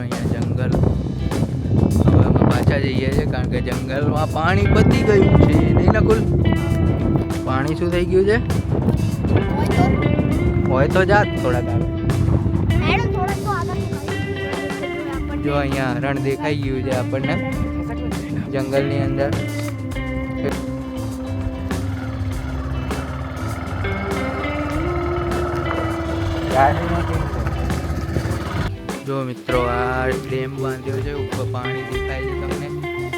અહીંયા જંગલ. હવે અમે પાછા જઈએ છીએ કારણ કે જંગલમાં પાણી પતી ગયું છે. નહીં નકુલ? પાણી શું થઈ ગયું છે? હોય તો જાત થોડાક આવે. જો અહીંયા હરણ દેખાઈ ગયું છે આપણને જંગલની અંદર. જો મિત્રો, આ ડેમ બાંધ્યો છે, ઉપર પાણી દેખાય છે તમને.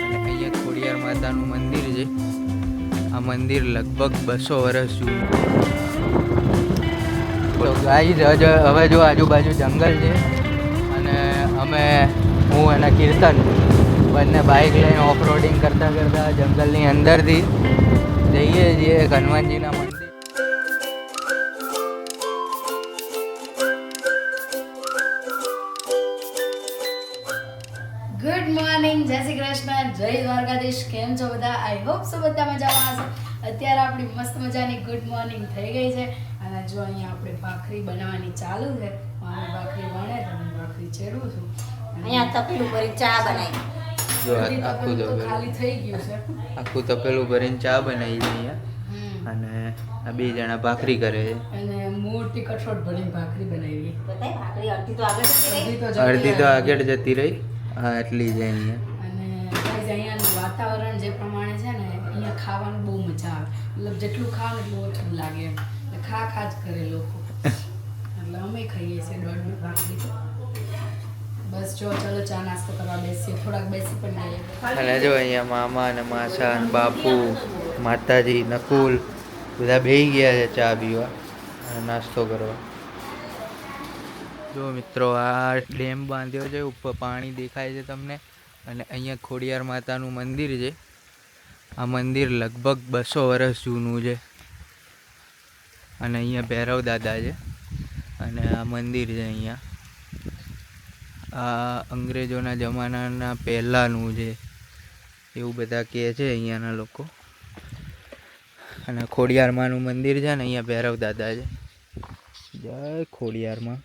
અને અહીંયા ખોડિયાર માતાનું મંદિર છે. આ મંદિર લગભગ બસો વર્ષ જૂનું તો ગાઈ હવે જો આજુબાજુ જંગલ છે. અને અમે, હું અને કીર્તન બંને બાઇક લઈને ઓફ રોડિંગ કરતાં કરતાં જંગલની અંદરથી જઈએ છીએ, હનુમાનજીના કેમ છો બધા? આઈ હોપ સો બધા મજામાં હશે. અત્યારે આપણી મસ્ત મજાની ગુડ મોર્નિંગ થઈ ગઈ છે. અને જો અહીંયા આપણે ભાખરી બનાવવાની ચાલુ છે મારે ભાખરી બને છે હું ભાખરી છેડું છું. અહીંયા તપેલું ભરી ચા બનાવી. જો આખું તપેલું તો ખાલી થઈ ગયું છે. આખું તપેલું ભરીને ચા બનાવી છે અહીંયા. અને આ બે જણા ભાખરી કરે છે. અને મોટી કઠોળ ભરીને ભાખરી બનાવી. ભાખરી અડધી તો આગળ જતી રહી. અડધી તો. આગળ જતી રહી. હા એટલી જ અહીંયા. અને અહીંયાનું વાતાવરણ જે પ્રમાણે છે ને, અહીંયા ખાવાનું બહુ મજા આવે. મતલબ જેટલું ખાવ એટલું ઓછું લાગે એમ. ખા ખા જ કરે લોકો. એટલે અમે ખાઈએ છીએ દોઢ દોઢ ભાખરી બસ જો, ચલો ચા નાસ્તો કરવા બેસીએ. થોડાક બેસી પણ લઈએ અને જો અહીંયા મામા અને માસા અને બાપુ, માતાજી, નકુલ બધા બેહી ગયા છે ચા પીવા અને નાસ્તો કરવા. જો મિત્રો, આ ડેમ બાંધ્યો છે, ઉપર પાણી દેખાય છે તમને. અને અહીંયા ખોડિયાર માતાનું મંદિર છે. આ મંદિર લગભગ બસો વર્ષ જૂનું છે. અને અહીંયા ભૈરવ દાદા છે અને આ મંદિર છે અહીંયા. આ અંગ્રેજોના જમાનાના પહેલાંનું છે. એવું બધા કહે છે અહીંયાના લોકો. અને ખોડિયારમાંનું મંદિર છે ને અહીંયા ભૈરવ દાદા છે. જય ખોડિયારમાં.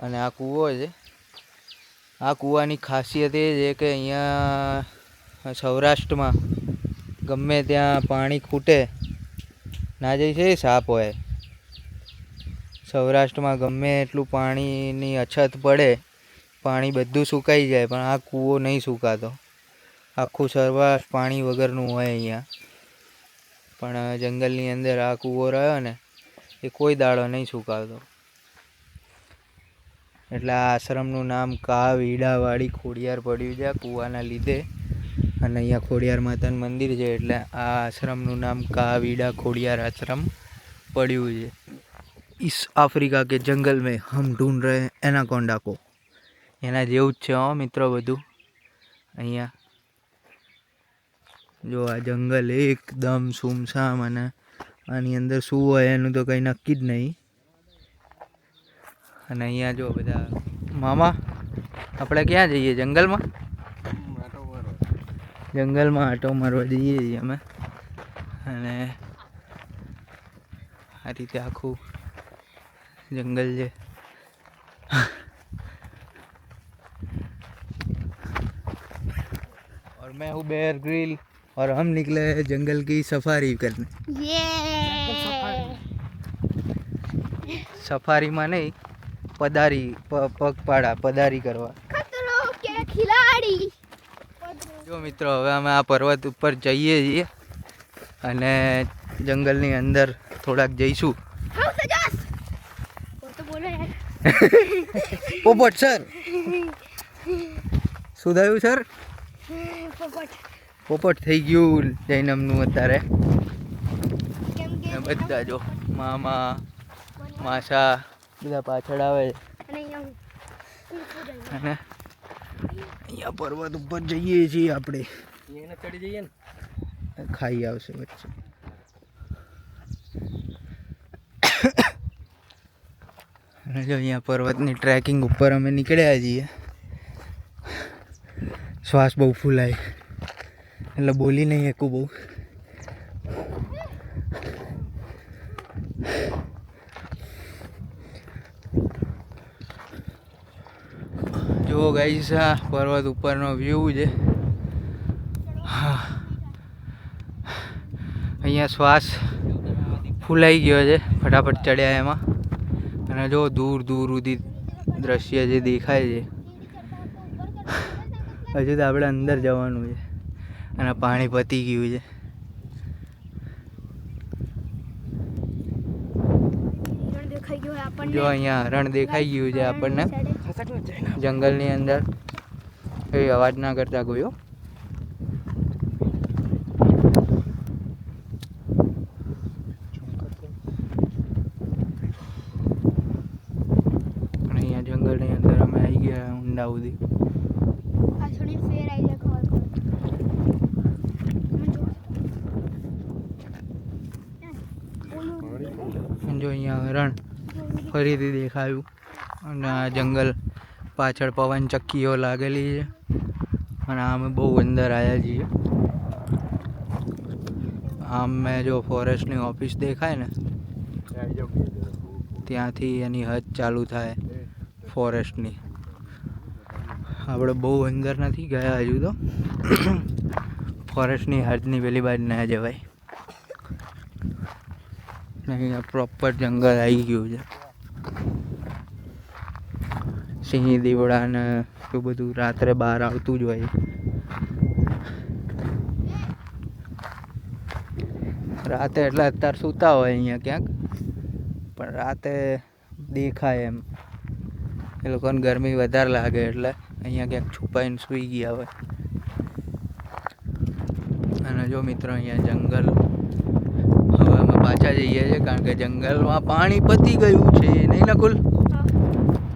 અને આ કૂવો છે. આ કૂવાની ખાસિયત એ છે કે અહીંયા સૌરાષ્ટ્રમાં ગમે ત્યાં પાણી ખૂટે, ના જઈ છે સાપ હોય. સૌરાષ્ટ્રમાં ગમે એટલું પાણીની અછત પડે, પાણી બધું સુકાઈ જાય, પણ આ કૂવો નહીં સુકાતો. આખું સરવાસ પાણી વગરનું હોય અહીંયા. પણ જંગલની અંદર આ કૂવો રહ્યો ને, એ કોઈ દાડો નહીં સુકાતો. એટલે આ આશ્રમનું નામ કાવ ઈડાવાડી ખોડિયાર પડ્યું છે કૂવાના લીધે. અને અહીંયા ખોડિયાર માતાનું મંદિર છે એટલે આ આશ્રમનું નામ કાવ ઈડા ખોડિયાર આશ્રમ પડ્યું છે. ઈસ આફ્રિકા કે જંગલ મેં હમ ઢૂંઢ રહે એનાકોન્ડા કો એના જેવું જ છે હો મિત્રો બધું. અહીંયા જો આ જંગલ એકદમ સુમસામ અને આની અંદર શું હોય એનું તો કંઈ નક્કી જ નહીં. અને અહીંયા જો બધા મામા આપણે ક્યાં જઈએ જંગલમાં જંગલમાં આટો મારવા જઈએ છીએ અમે અને આ રીતે આખું जंगल जे और मैं हूँ बेयर ग्रिल और हम निकले हैं जंगल की सफारी करने સફારીમાં નહીં પધારી પગપાળા પધારી કરવા. જો મિત્રો હવે અમે આ પર્વત ઉપર જઈએ છીએ અને જંગલની અંદર થોડાક જઈશું. પોપટ સર. શું થયું સર પોપટ. થઈ ગયું જૈનમનું અત્યારે. બધા જો મામા માસા બધા પાછળ આવે અને અહીંયા પર્વત ઉપર જઈએ છીએ આપણે. ચડી જઈએ ને. ખાઈ આવશે વચ્ચે. અને જો અહીંયા પર્વતની ટ્રેકિંગ ઉપર અમે નીકળ્યા છીએ. શ્વાસ બહુ ફૂલાય. એટલે બોલી નહીં શકું બહુ જો ગાઈસ પર્વત ઉપરનો વ્યૂ છે. અહીંયા શ્વાસ ફૂલાઈ ગયો છે, ફટાફટ ચડ્યા એમાં. અને જો દૂર દૂર સુધી દ્રશ્ય જે દેખાય છે. હજુ તો આપણે અંદર જવાનું છે. અને પાણી પતી ગયું છે હિરણ દેખાઈ ગયો હોય આપણને જો અહીંયા હરણ દેખાઈ ગયું છે આપણને. જંગલની અંદર. એ અવાજ ના કરતા ગયો અહીંયા જંગલની અંદર અમે આવી ગયા ઊંડા સુધી આ છોડી ફેર આવી જાય ખબર પડે. મને જો. ઓલું અને જો અહીંયા હરણ ફરીથી દેખાયું. અને આ જંગલ પાછળ પવન ચક્કીઓ લાગેલી છે. અને અમે બહુ અંદર આવ્યા છીએ. આમ મેં જો ફોરેસ્ટની ઓફિસ દેખાય ને, ત્યાંથી એની હદ ચાલુ થાય ફોરેસ્ટની આપણે બહુ અંદર નથી ગયા હજુ તો. ફોરેસ્ટની હદની પેલી બાજુ ના જવાય. નહીં પ્રોપર જંગલ આવી ગયું છે. સિંહ દીવડા ને એવું બધું રાત્રે બહાર આવતું જ હોય. રાતે એટલે અત્યારે સૂતા હોય અહીંયા ક્યાંક, પણ રાતે દેખાય એમ. એ લોકોને ગરમી વધારે લાગે એટલે અહીંયા ક્યાંક છુપાઈને સૂઈ ગયા હોય. અને જો મિત્રો અહીંયા જંગલ હવે અમે પાછા જઈએ છીએ કારણ કે જંગલમાં પાણી પતી ગયું છે, નહીં નકુલ?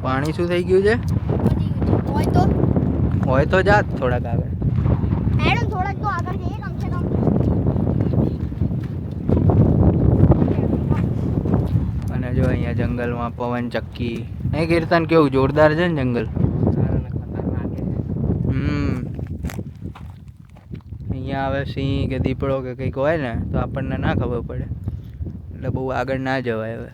પાણી શું થઈ ગયું છે. હોય તો? હોય તો જાત થોડાક આગળ. મેડમ થોડાક તો આગળ જઈએ કમ સે કમ. અને જો અહીંયા જંગલમાં પવન ચક્કી. નહીં કીર્તન કેવું જોરદાર છે ને જંગલ? હમ. અહીંયા હવે સિંહ કે દીપડો કે કંઈક હોય ને તો આપણને ના ખબર પડે. એટલે બહુ આગળ ના જવાય હવે.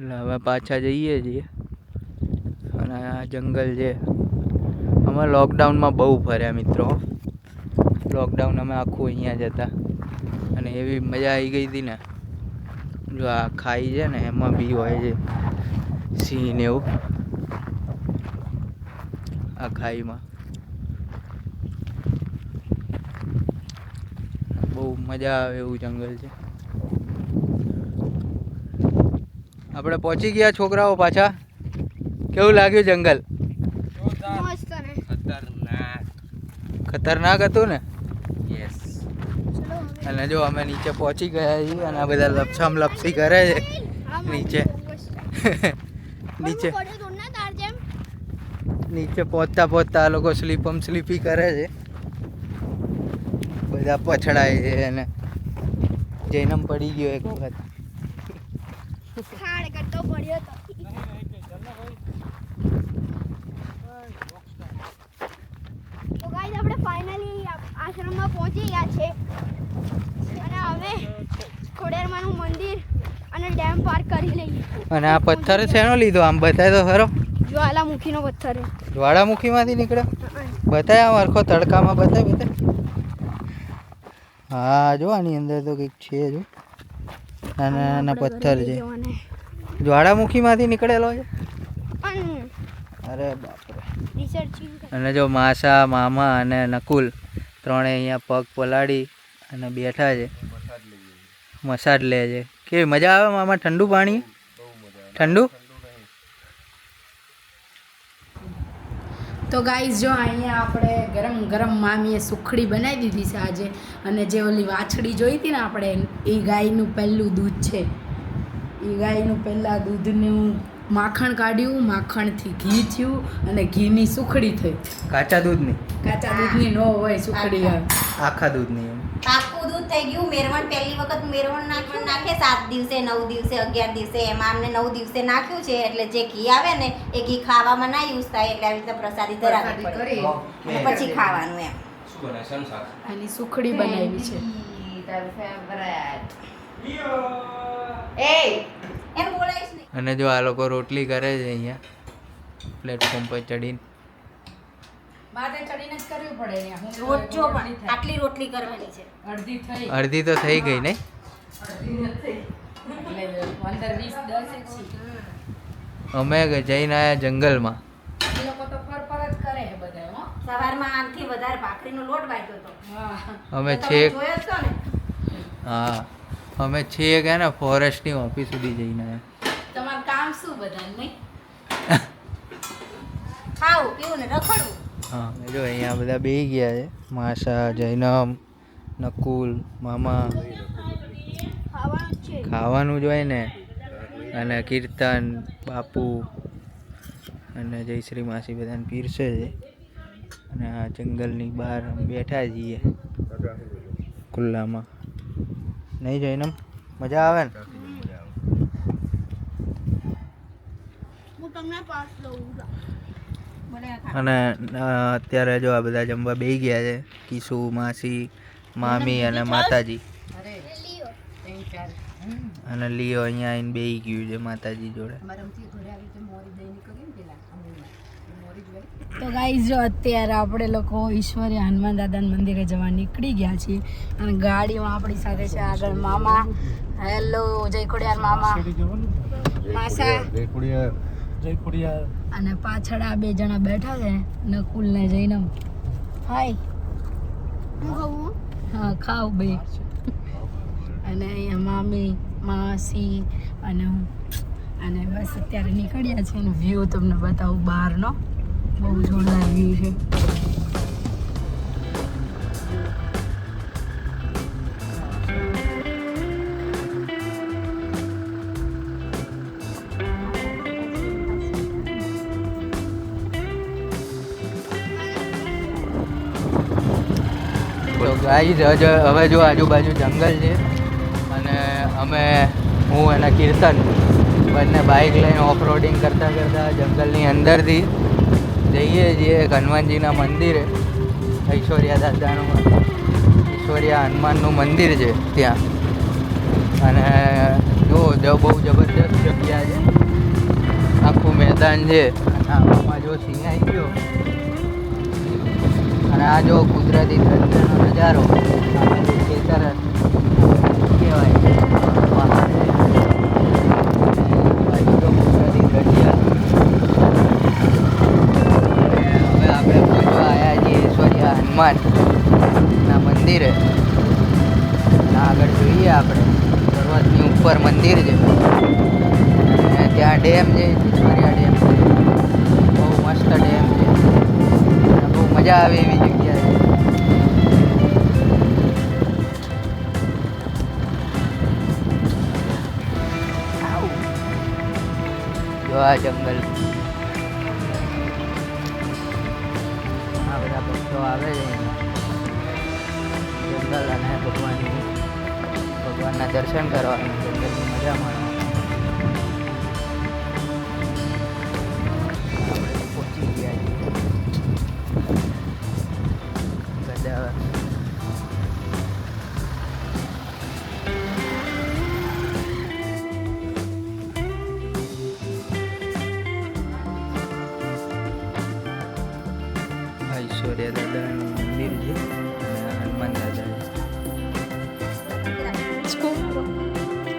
એટલે હવે પાછા જઈએ છીએ. અને આ જંગલ છે. અમે લોકડાઉનમાં બહુ ફર્યા મિત્રો. લોકડાઉન અમે આખું અહીંયા જ હતા. અને એવી મજા આવી ગઈ હતી ને. જો આ ખાઈ છે ને, એમાં બી હોય છે. સિંહ ને એવું. આ ખાઈમાં. બહુ મજા આવે એવું જંગલ છે. આપણે પહોંચી ગયા છોકરાઓ પાછા. કેવું લાગ્યું જંગલ? ખતરનાક હતું ને? યસ અને જો અમે નીચે પહોંચી ગયા છીએ અને આ બધા લપછામ લપસી કરે છે. નીચે. નીચે. નીચે પહોંચતા પહોંચતા આ લોકો સ્લીપમ સ્લીપી કરે છે. બધા પછડાય છે અને જૈનમ પડી ગયો એક વખત. ખાડ તો ગાઈસ આપણે ફાઇનલી આશ્રમમાં પહોંચી ગયા છે. અને હવે ખોડિયારમાંનું મંદિર અને ડેમ પાર કરી લઈએ. અને આ પથ્થર શેનો લીધો? આમ બતાય તો ખરો. જ્વાલામુખીનો પથ્થર. જ્વાળામુખીમાંથી નીકળ્યો બતાય આમ હરખો તડકામાં બતાય બતાય. હા જો આની અંદર તો કંઈક છે જો. નાના નાના પથ્થર છે. જ્વાળામુખીમાંથી નીકળેલો છે? અરે બાપરે. અને જો માસા મામા અને નકુલ ત્રણે અહીંયા પગ પલાળી અને બેઠા છે. મસાજ લે છે. કેવી મજા આવે મામા? ઠંડુ પાણી? ઠંડુ? તો ગાઈઝ જો અહીંયા આપણે ગરમ ગરમ મામીએ સુખડી બનાવી દીધી છે આજે. અને જે ઓલી વાછડી જોઈ હતી ને આપણે એ ગાયનું પહેલું દૂધ છે. એ ગાયનું પહેલાં દૂધનું માખણ કાઢ્યું માખણથી ઘી થયું અને ઘીની સુખડી થઈ. કાચા દૂધની? કાચા દૂધની નો હોય સુખડી આવે આખા દૂધની પાકું દૂધ થઈ ગયું. મેરવણ પહેલી વખત મેરવણ નાખવાનું નાખે સાત દિવસે નવ દિવસે અગિયાર દિવસે. એમાં અમને નવ દિવસે નાખ્યું છે એટલે જે ઘી આવે ને એ ઘી ખાવામાં ના યુઝ થાય એટલે આવી રીતે પ્રસાદી ધરાવી પડે. પછી ખાવાનું એમ. આની સુખડી બનાવી છે. નહીં અને જો આ લોકો રોટલી કરે છે અહીંયા પ્લેટફોર્મ પર ચડીને. માથે ચડીને જ કરવી પડે અહીંયા. હું તો રોજ જો રોટલી પણ થાય. આટલી રોટલી કરવાની છે. અડધી તો થઈ ગઈ છે. અમે જઈને આવ્યા જંગલમાં. એ લોકો તો ફર ફર જ કરે છે બધા હો. સવારમાં આમથી વધારે ભાખરીનો લોટ બાંધ્યો હતો. અમે છેક જોયો જ છો ને? હા. અમે છીએ કે ને ફોરેસ્ટની ઓફિસ સુધી જઈને આવ્યા તમારું કામ શું બધા નહીં? ખાવું પીવું ને રખડવું? હા જો અહીંયા બધા બેહી ગયા છે. માસા જૈનમ નકુલ મામા. ખાવાનું જ છે ખાવાનું જ હોય ને. અને કીર્તન બાપુ અને જયશ્રી માસી બધાને પીરસે છે. અને આ જંગલની બહાર બેઠા જઈએ ખુલ્લામાં. નહીં જઈને મજા આવે ને? હું તમને પાસ દઉં અને અત્યારે જો આ બધા જમવા બે ગયા છે કિશુ માસી મામી અને માતાજી. અને લીઓ અહીંયા આવીને બે ગયું છે માતાજી જોડે અમારામાંથી ઘરે આવી તો મોરી દહીં નીકળી ને પેલા અમૂલમાં. એ મોરી જ હોય. તો ગાઈઝ જો અત્યારે આપણે લોકો ઈશ્વરી હનુમાન દાદાના મંદિરે જવા નીકળી ગયા છીએ અને ગાડીમાં આપણી સાથે છે આગળ મામા. હેલો જય ખોડિયાર મામા. માસા. અને પાછળ આ બે જણા બેઠા છે નકુલ ને જૈનમ. હાય હું ખાવું હા ખાવ બે. અને અહીંયા મામી માસી અને હું. અને બસ અત્યારે નીકળ્યા છે અને વ્યૂ તમને બતાવું બહારનો. તો ગાઈઝ હવે જો આજુબાજુ જંગલ છે અને અમે, હું અને કીર્તન બંને બાઇક લઈને ઓફ રોડિંગ કરતાં કરતાં જંગલની અંદરથી જઈએ છીએ હનુમાનજીના મંદિરે, ઐશ્વર્યા દાદાનું ઐશ્વર્યા હનુમાનનું મંદિર છે ત્યાં. અને જો બહુ જબરદસ્ત જગ્યા છે. આખું મેદાન છે. અને આમાં જો સિંહ આવી ગયો. અને આ જો કુદરતી દ્રશ્યનો નજારો ખેતર કહેવાય? કુદરતી દ્રશ્ય હનુમાન ના મંદિરે. આગળ જોઈએ આપણે. પર્વતની ઉપર મંદિર છે. અને ત્યાં ડેમ છે ઈશ્વરીયા ડેમ છે. બહુ મસ્ત ડેમ છે. બહુ મજા આવે એવી જગ્યા છે આ જંગલ. દર્શન જંગલની મજા માણવાની છે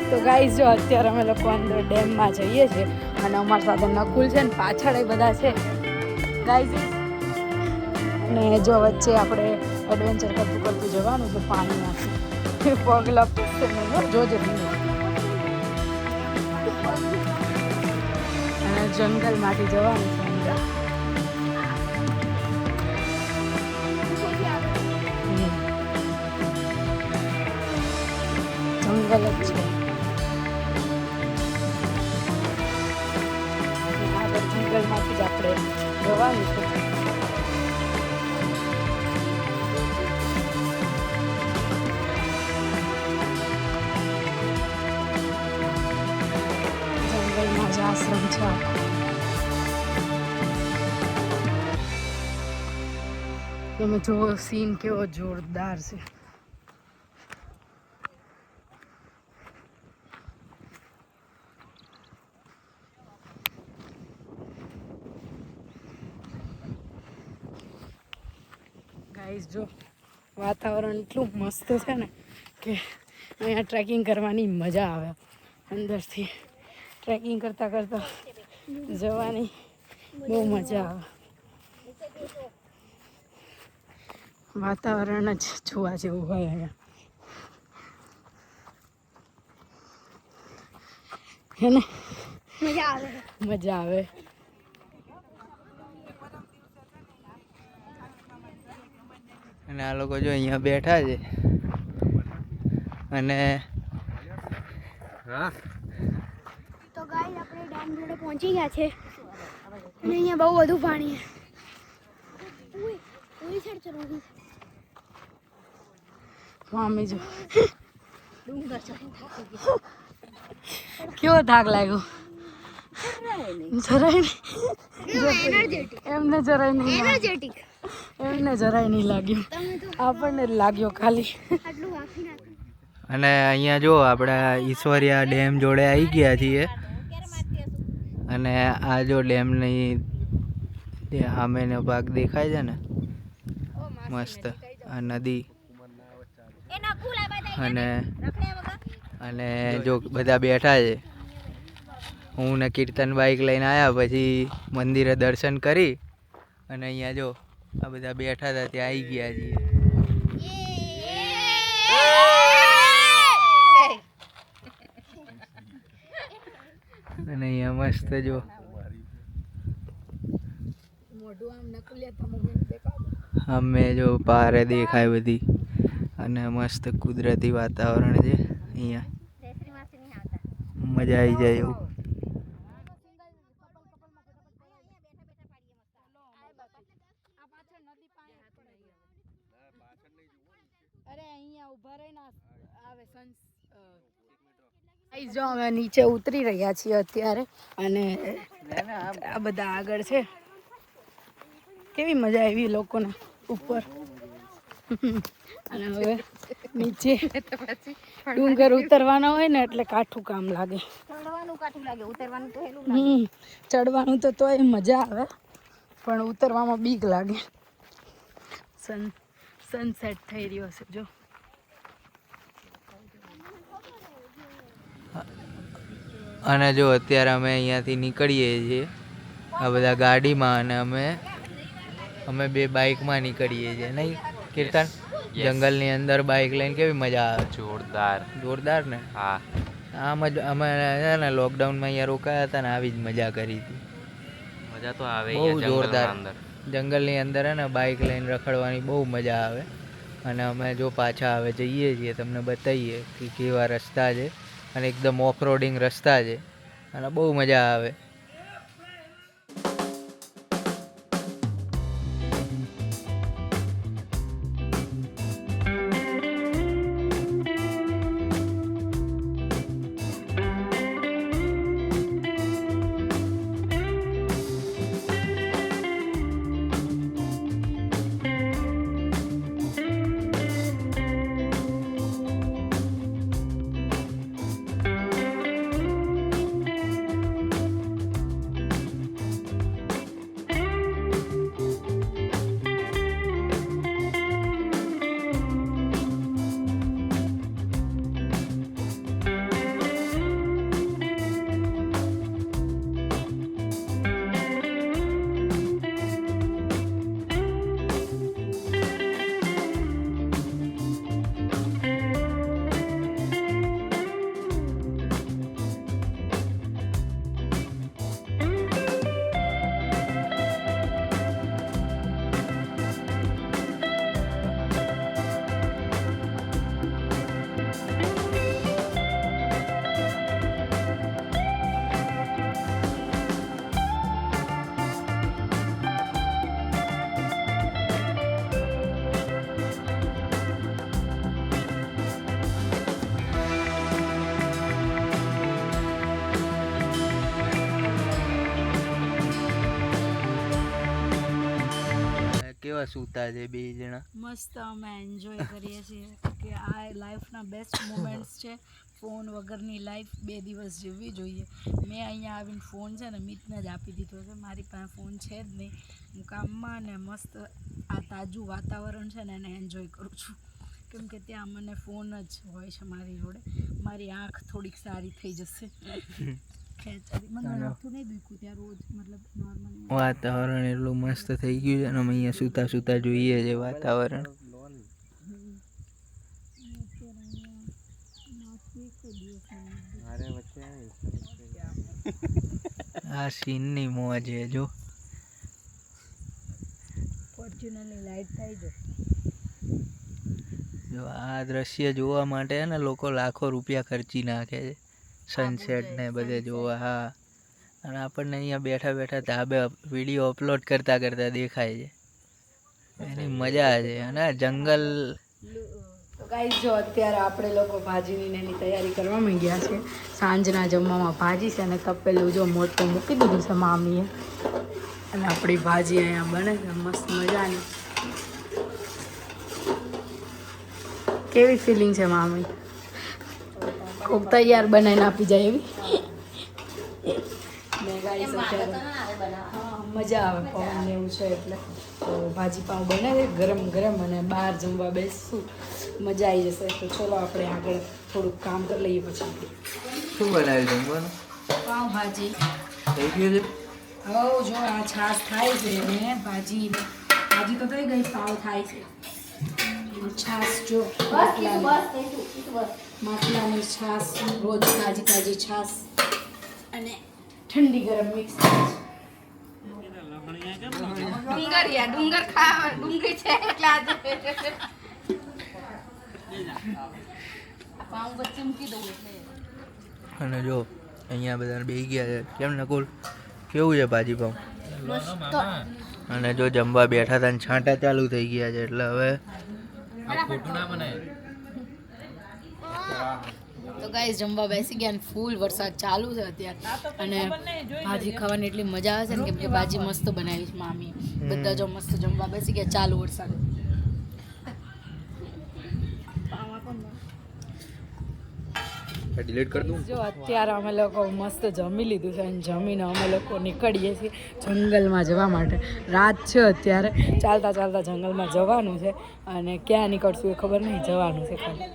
તો ગાઈઝ જો અત્યારે અમે લોકો અંદર ડેમમાં જઈએ છીએ અને અમારી સાથે નકુલ છે ને પાછળ એ બધા છે. ગાઈઝ અને જો વચ્ચે આપણે એડવેન્ચર કરતું કરતું જવાનું છે પાણીમાં પગ લપશે જોજો હો, જોજે જંગલમાંથી જવાનું છે જંગલ જ છે અને આગળ જંગલમાંથી જ આપણે જવાનું છે જંગલમાં જ આશ્રમ છે આખો. તમે જુઓ સીન કેવો જોરદાર છે ગાઈસ જો વાતાવરણ એટલું મસ્ત છે ને કે અહીંયા ટ્રેકિંગ કરવાની મજા આવે. અંદરથી ટ્રેકિંગ કરતાં કરતાં જવાની બહુ મજા આવે. વાતાવરણ જ જોવા જેવું હોય અહીંયા. હે ને? મજા આવે. મજા આવે. અને આ લોકો જો અહીંયા બેઠા છે. અને તો ગાઈસ આપણે ડેમ જોડે પહોંચી ગયા છે. અને અહીંયા બહુ વધુ પાણી છે. ઉઈ ઉઈ સાઈડ ચલો મામી જો. કેવો થાક લાગ્યો? જરાય નહીં. એમને જરાય નહીં એમને જરાય નહીં લાગ્યું. આપણને જ લાગ્યો ખાલી. અને અહીંયા જો આપણા ઈશ્વરિયા ડેમ જોડે આવી ગયા છીએ. અને આ જો ડેમની જે સામેનો ભાગ દેખાય છે ને? મસ્ત. આ નદી. અને અને જો બધા બેઠા છે. હું ને કીર્તન બાઈક લઈને આવ્યા પછી મંદિરે દર્શન કરી અને અહીંયા જો આ બધા બેઠા હતા ત્યાં આવી ગયા છીએ. અને અહીંયા મસ્ત જો. અમે જો પારે દેખાય બધી અને મસ્ત કુદરતી વાતાવરણ છે અહીંયા. મજા આવી જાય એવું અરે અહીંયા ઊભા રહીને આવે સન્સ જો અમે નીચે ઉતરી રહ્યા છીએ અત્યારે અને આ બધા આગળ છે. કેવી મજા આવી લોકોને ઉપર. અને હવે નીચે ડુંગર ઉતરવાના હોય ને એટલે કાઠું કામ લાગે. ચડવાનું કાઠું લાગે ઉતરવાનું તો હમ ચડવાનું તો તોય મજા આવે પણ ઉતરવામાં બીક લાગે. સન સનસેટ થઈ રહ્યો છે જો. અને જો અત્યારે અમે અહીંયાથી નીકળીએ છીએ આ બધા ગાડીમાં અને અમે અમે બે બાઇકમાં નીકળીએ છીએ. નહીં કીર્તન? જંગલની અંદર બાઇક લઈને કેવી મજા આવે? જોરદાર. જોરદાર ને? હા. આમ જ અમે છે ને લોકડાઉનમાં અહીંયા રોકાયા હતા ને આવી જ મજા કરી હતી. મજા તો આવે બહુ અહીંયા જોરદાર. અંદર. જંગલની અંદર હે ને બાઇક લઈને રખડવાની બહુ મજા આવે. અને અમે જો પાછા હવે જઈએ છીએ તમને બતાવીએ કે કેવા રસ્તા છે. અને એકદમ ઓફ રોડિંગ રસ્તા છે. અને બહુ મજા આવે. કેવા સૂતા છે, બે જણા. મસ્ત અમે એન્જોય કરીએ છીએ કે આ લાઈફના બેસ્ટ મોમેન્ટ્સ છે. ફોન વગરની લાઈફ બે દિવસ જીવવી જોઈએ. મેં અહીંયા આવીને ફોન છે ને, મિતને જ આપી દીધો છે. મારી પાસે ફોન છે જ નહીં. હું કામમાં ને મસ્ત આ તાજું વાતાવરણ છે ને, એને એન્જોય કરું છું. કેમ કે ત્યાં મને ફોન જ હોય છે મારી જોડે. મારી આંખ થોડીક સારી થઈ જશે. વાતાવરણ એટલું મસ્ત થઈ ગયું છે અને અમે અહીંયા સૂતા સૂતા જોઈએ છે વાતાવરણ. આ સીનની મોજ છે જો. ફોર્ચ્યુનરની લાઈટ થાય જો જો આ દ્રશ્ય જોવા માટે ને લોકો લાખો રૂપિયા ખર્ચી નાખે છે. સનસેટ ને બધે જોવા હા. અને આપણને અહીંયા બેઠા બેઠા ધાબે વીડિયો અપલોડ કરતા કરતા દેખાય છે. એની મજા છે અને જંગલ ગાઈસ જો અત્યારે આપણે લોકો ભાજીની ને એની તૈયારી કરવા માંગ્યા છે. સાંજના જમવામાં ભાજી છે અને તપેલું જો મોટું મૂકી દીધું છે મામીએ. અને આપણી ભાજી અહીંયા બને છે મસ્ત મજાની. કેવી ફિલિંગ છે મામી? ખૂબ તૈયાર બનાવીને આપી જાય એવી. મજા આવે પવન ને એવું છે એટલે. તો ભાજી પાઉં બને ગરમ ગરમ અને બહાર જમવા બેસશું. મજા આવી જશે. તો ચલો આપણે આગળ થોડુંક કામ કરી લઈએ પછી. શું બનાવ્યું જમવાનું? પાઉં ભાજી થઈ ગયું છે? હવે જો આ છાશ થાય છે ને ભાજી. ભાજી તો થઈ ગઈ પાઉં થાય છે. છાશ જો. માટલાની. છાશ રોજ તાજી તાજી છાશ અને ઠંડી ગરમ મિક્સ. ડુંગર યા ડુંગર છે એટલે આજે. અને જો અહીંયા બધા બેસી ગયા છે. કેમ નકુલ? કેવું છે ભાજી પાઉં? અને જો જમવા બેઠા હતા ને છાંટા ચાલુ થઈ ગયા છે. એટલે હવે તો ગાઈસ જમવા બેસી ગયા અને ફૂલ વરસાદ ચાલુ છે અત્યારે. અને ભાજી ખાવાની એટલી મજા આવે છે ને કેમ કે ભાજી મસ્ત બનાવી છે મામી. બધા જો મસ્ત જમવા બેસી ગયા ચાલુ વરસાદ. ડિલીટ કરી દઉં જો અત્યારે અમે લોકો મસ્ત જમી લીધું છે અને જમીને અમે લોકો નીકળીએ છીએ જંગલમાં જવા માટે. રાત છે અત્યારે. ચાલતા ચાલતા જંગલમાં જવાનું છે અને ક્યાં નીકળશું એ ખબર નહીં જવાનું છે ખાલી.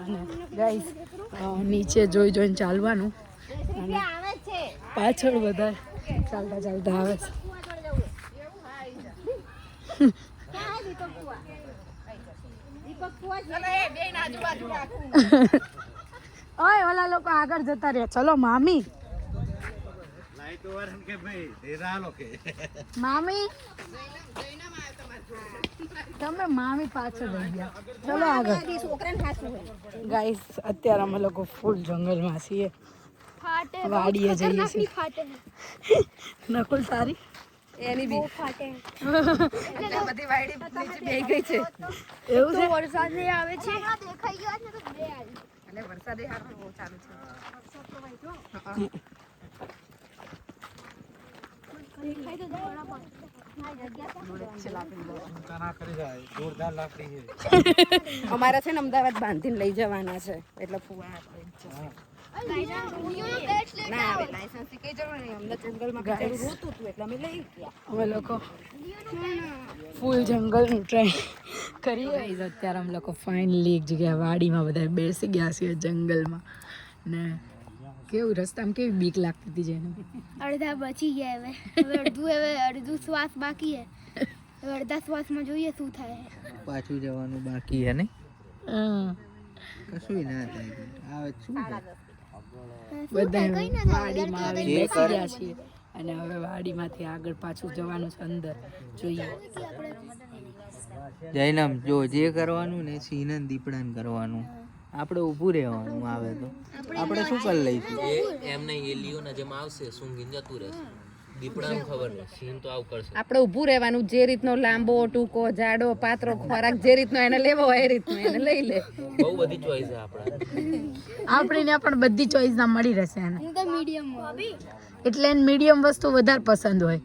અને ગાઈસ નીચે જોઈ જોઈને ચાલવાનું. અને પાછળ બધા ચાલતા ચાલતા આવે છે. ઓય ઓલા લોકો આગળ જતા રહ્યા ચલો મામી. મામી? તમે મામી પાછળ રહી ગયા. ચલો આગળ. ગાઈસ અત્યારે અમે લોકો ફૂલ જંગલમાં છીએ. ફાટે વાડીએ જઈએ છીએ. ફાટે. નકુલ તારી? એની બી. ફાટે. એવું છે વરસાદ નહીં આવે છે. દેખાઈ ગયો ને તો બે આવી. દેખાય તો જવાના પણ મારી જગ્યા અમારા છે ને અમદાવાદ બાંધીને લઈ જવાના છે એટલે ફુવા ના ફૂલ જંગલનું ટ્રેન કરીએ. guys. અત્યારે અમે લોકો ફાઇનલી એક જગ્યાએ વાડીમાં બધા બેસી ગયા છીએ જંગલમાં. ને કેવું રસ્તામાં કેવી બીક લાગતી હતી જેને? અડધા બચી ગયા હવે. હવે અડધું હવે અડધું શ્વાસ બાકી હે હવે અડધા શ્વાસમાં જોઈએ શું થાય. પાછું જવાનું બાકી હે ને. કશું ના થાય. આવે શું થાય? બધા વાડીમાં બેસી ગયા છીએ. અને હવે વાડીમાંથી આગળ પાછું જવાનું છે અંદર. જોઈએ. જૈનમ જો જે કરવાનું ને સિંહ દીપડાને કરવાનું. આપણે ઊભું રહેવાનું આવે તો. આપણે શું કરી લઈશું? એ લીઓના જેમ આવશે સૂંઘીને જતું રહેશે. દીપડાનું ખબર નહીં સિંહ તો આવું કરશે. આપણે ઊભું રહેવાનું જે રીતનો લાંબો ટૂંકો જાડો પાતળો ખોરાક જે રીતનો એને લેવો હોય એ રીતનો એને લઈ લે. બહુ બધી ચોઈસ છે આપણા. આપણે પણ બધી ચોઈસ ના મળી રહેશે એને. મીડિયમ એટલે એને મીડિયમ વસ્તુ વધારે પસંદ હોય.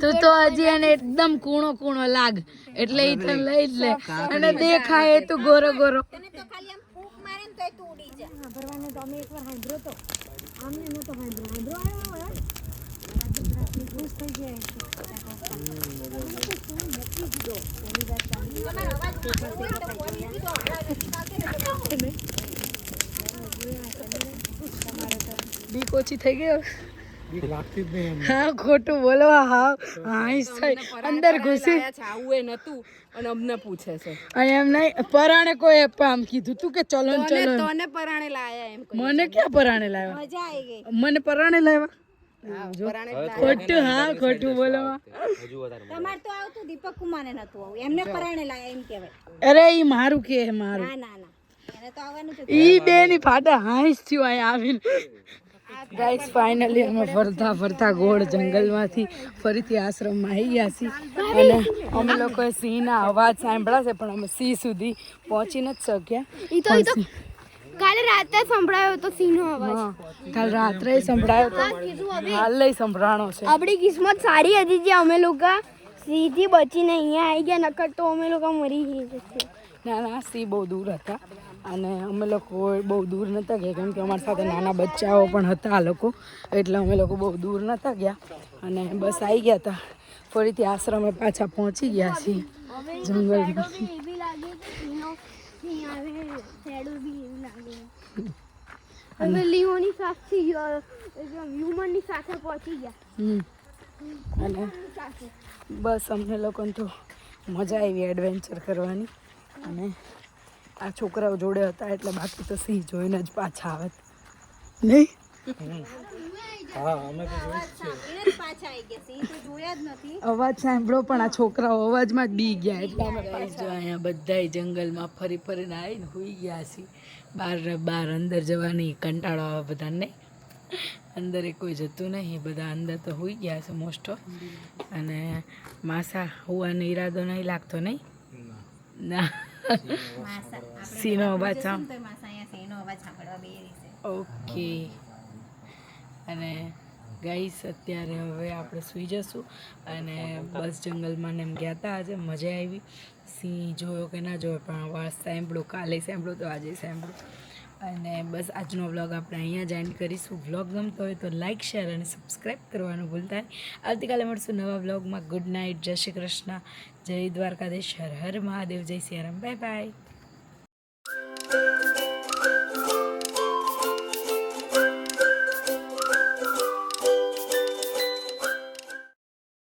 તો તો હજી એને એકદમ કૂણો કૂણો લાગ. એટલે એ તને લઈ જ લે. અને દેખાય તું ગોરો ગોરો. તને તો ખાલી આમ ફૂંક મારે ને તોય તું ઉડી જા બીક ઓછી થઈ ગયો હા ખોટું બોલવા હા હાઈસ થાય અંદર ઘૂસી. આવું એ નતું અને અમને પૂછે છે. અને એમ નહીં પરાણે કોઈ આમ કીધું તું કે ચલો ચલો તને પરાણે લાયા એમ મને ક્યાં પરાણે લાવ્યા મજા આવી ગઈ. મને પરાણે લાવ્યા ખોટું હા ખોટું બોલવા. તમારે તો આવતું દીપક કુમારને નતું આવું. એમને પરાણે લાયા એમ કહેવાય. અરે ઈ મારું કે મારું. ના ના ના. એને તો આવવાનું છે ઈ બે ની ફાટા હાઈસ થયું આવીને. ગાઈસ ફાઇનલી અમે ફરતા ફરતા ગોળ જંગલમાંથી ફરીથી આશ્રમમાં આવી ગયા છીએ. અને અમે લોકોએ સિંહના અવાજ સાંભળ્યા છે પણ અમે સિંહ સુધી પહોંચી નથી શક્યા. એ તો કાલે રાતે સંભળાયો હતો સિંહનો અવાજ. કાલ રાત્રે સંભળાયો તો કીધું હવે. હાલ સંભળાણો છે. આપણી કિસ્મત સારી હતી જે અમે લોકો સીધી બચીને અહીંયા આવી ગયા નકર તો અમે લોકો મરી ગયા ના ના સિંહ બહુ દૂર હતા. અને અમે લોકો બહુ દૂર નહોતા ગયા કેમ કે અમારી સાથે નાના બચ્ચાઓ પણ હતા આ લોકો એટલે અમે લોકો બહુ દૂર નહોતા ગયા. અને બસ આવી ગયા હતા ફરીથી આશ્રમે પાછા પહોંચી ગયા છીએ. જંગલ લીઓની સાથે હ્યુમનની સાથે પહોંચી ગયા. હમ. અને બસ અમને લોકોને તો મજા આવી એડવેન્ચર કરવાની. અને આ છોકરાઓ જોડે હતા એટલે બાકી તો સિંહ જોઈને જ પાછા આવે. નહીં? એને પાછા આવી ગયા. સિંહ તો જોયા જ નથી. અવાજ સાંભળો પણ આ છોકરાઓ અવાજમાં જ બી ગયા એટલે. અમે જો અહીંયા બધાય જંગલમાં ફરી ફરીને આવીને હોઈ ગયા છીએ. બહાર બહાર અંદર જવાની કંટાળો આવે બધાને. અંદર એ કોઈ જતું નહીં બધા અંદર તો હોઈ ગયા છે મોસ્ટ ઓફ અને માસા હોવાનો ઈરાદો નહીં લાગતો નહીં? ના. સિંહનો અવાજ ઓકે. અને ગાઈસ અત્યારે હવે આપણે સૂઈ જશું અને બસ જંગલમાં ને એમ ગયા હતા આજે મજા આવી. સિંહ જોયો કે ના જોયો પણ અવાજ સાંભળ્યો કાલે સાંભળ્યો તો આજે સાંભળ્યું અને બસ આજનો વ્લોગ આપણે અહીંયા જ એન્ડ કરીશું. વ્લોગ ગમતો હોય તો લાઇક શેર અને સબસ્ક્રાઈબ કરવાનું ભૂલતા નહીં. આવતીકાલે મળશું નવા વ્લોગમાં ગુડ નાઇટ જય શ્રી કૃષ્ણ. જય દ્વારકાધીશ હર હર મહાદેવ જય સિયારામ બાય બાય.